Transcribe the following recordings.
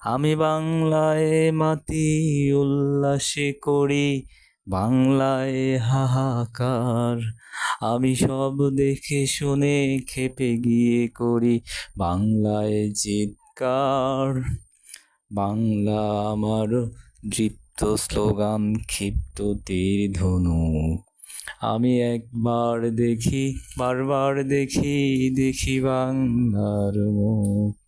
আমি বাংলায় মাতি উল্লাসে করি, বাংলায় হাহাকার। আমি সব দেখে শুনে খেপে গিয়ে করি, বাংলায় চিৎকার। বাংলা আমার দৃপ্ত স্লোগান, ক্ষিপ্ত তীর ধনু। আমি একবার দেখি, বারবার দেখি দেখি বাংলার মুখ।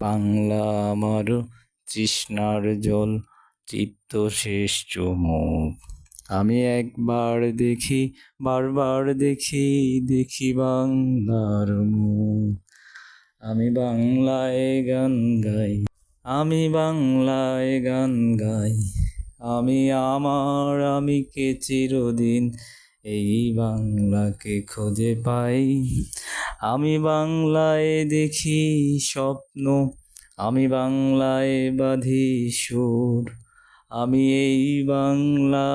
বাংলা আমার তৃষ্ণার জল তৃপ্ত শেষ চমুক আমি একবার দেখি, বারবার দেখি দেখি বাংলার মুখ। আমি বাংলায় গান গাই, আমি বাংলায় গান গাই। আমি আমার আমিকে চিরদিন এই বাংলাকে খুঁজে পাই। আমি বাংলায় দেখি স্বপ্ন আমি বাংলায় বাঁধি সুর আমি এই বাংলা